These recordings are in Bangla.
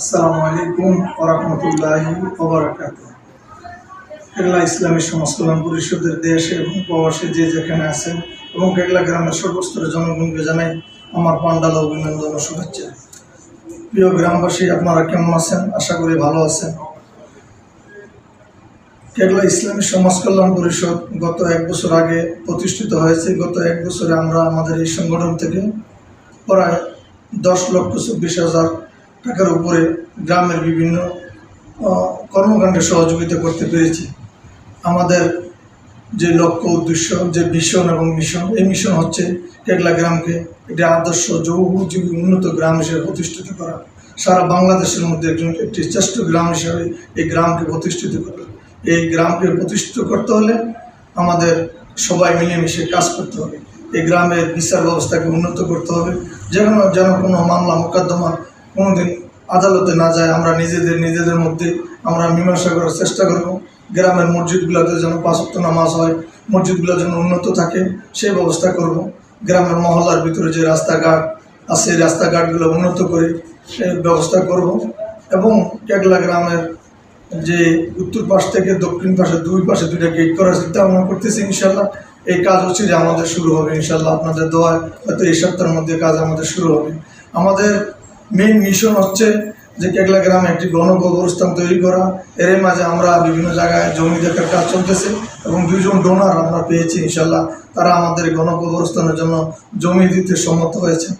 আসসালামু আলাইকুম কেরলা ইসলামী সমাজ কল্যাণ পরিষদের দেশে এবং প্রবাসে যে যেখানে আছেন এবং কেরলা গ্রামের সর্বস্তরের জনগণকে জানাই আমার পান্ডাল অভিনন্দন ও শুভেচ্ছা। প্রিয় গ্রামবাসী, আপনারা কেমন আছেন? আশা করি ভালো আছেন। কেরলা ইসলামী সমাজ কল্যাণ পরিষদ গত এক বছর আগে প্রতিষ্ঠিত হয়েছে। গত এক বছরে আমরা আমাদের এই সংগঠন থেকে প্রায় দশ লক্ষ চব্বিশ হাজার টাকার উপরে গ্রামের বিভিন্ন কর্মকাণ্ডে সহযোগিতা করতে পেরেছি। আমাদের যে লক্ষ্য, উদ্দেশ্য, যে মিশন এবং মিশন এই মিশন হচ্ছে কেগলা গ্রামকে একটি আদর্শ যৌবযোগী উন্নত গ্রাম হিসেবে প্রতিষ্ঠিত করা। সারা বাংলাদেশের মধ্যে একজন, একটি শ্রেষ্ঠ গ্রাম হিসেবে এই গ্রামকে প্রতিষ্ঠিত করা। এই গ্রামকে প্রতিষ্ঠিত করতে হলে আমাদের সবাই মিলেমিশে কাজ করতে হবে। এই গ্রামের বিচার ব্যবস্থাকে উন্নত করতে হবে। যেন যেন কোনো মামলা, মোকদ্দমা কোনোদিন আদালতে না যায়, আমরা নিজেদের নিজেদের মধ্যে আমরা মীমাংসা করার চেষ্টা করব। গ্রামের মসজিদগুলোতে যেন পাঁচক্ত নামাজ হয়, মসজিদগুলো যেন উন্নত থাকে, সেই ব্যবস্থা করব। গ্রামের মহল্লার ভিতরে যে রাস্তাঘাট আছে রাস্তাঘাটগুলো উন্নত করে সেই ব্যবস্থা করব। এবং কেগলা গ্রামের যে উত্তর পাশ থেকে দক্ষিণ পাশে দুই পাশে দুইটা গেট করার চিন্তা ভাবনা করতেছি ইনশাল্লাহ। এই কাজ হচ্ছে যে আমাদের শুরু হবে ইনশাল্লাহ। আপনাদের দোয়ায় হয়তো এই সপ্তাহের মধ্যে কাজ আমাদের শুরু হবে। আমাদের মেইন মিশন হচ্ছে যে কেকলা গ্রামে একটি গণকবরস্থান তৈরি করা। এর মাঝে আমরা বিভিন্ন জায়গায় জমি দেখার কাজ চলতেছে এবং দুজন ডোনার আমরা পেয়েছি ইনশাল্লাহ তারা আমাদের গণকবরস্থানের জন্য জমি দিতে সম্মত হয়েছে।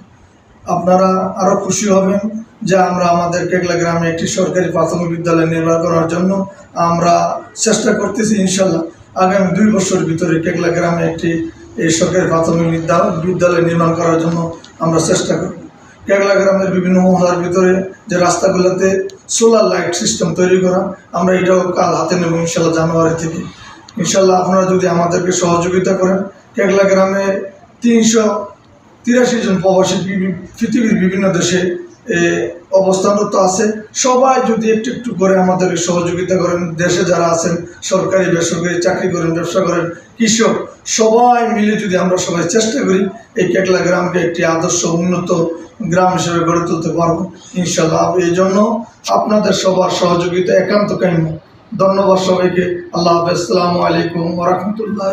আপনারা আরও খুশি হবেন যে আমরা আমাদের কেকলা গ্রামে একটি সরকারি প্রাথমিক বিদ্যালয় নির্মাণ করার জন্য আমরা চেষ্টা করতেছি ইনশাল্লাহ আগামী দুই বছরের ভিতরে কেকলা গ্রামে একটি এই সরকারি প্রাথমিক বিদ্যা- বিদ্যালয় নির্মাণ করার জন্য আমরা চেষ্টা করব। কেগলা গ্রামের বিভিন্ন মহলার ভিতরে যে রাস্তাগুলোতে সোলার লাইট সিস্টেম তৈরি করা, আমরা এটাও কাল হাতে নেব ইনশাল্লাহ জানুয়ারি থেকে। ইনশাল্লাহ আপনারা যদি আমাদেরকে সহযোগিতা করেন কেগলা গ্রামে তিনশো তিরাশি জন প্রবাসী পৃথিবীর বিভিন্ন দেশে অবস্থানরত আছে সবাই যদি একটু একটু করে আমাদের সহযোগিতা করেন, দেশে যারা আছেন, সরকারি, বেসরকারি, চাকরি করেন, ব্যবসা করেন, কৃষক, সবাই মিলে যদি আমরা সবাই চেষ্টা করি, এই কেকলা গ্রামকে একটি আদর্শ, উন্নত গ্রাম হিসেবে গড়ে তুলতে পারব ইনশাল্লাহ এই জন্য আপনাদের সবার সহযোগিতা একান্ত কাম্য। ধন্যবাদ সবাইকে। আল্লাহ হাফেজ। আসসালামু আলাইকুম ওরহমতুল্লাহ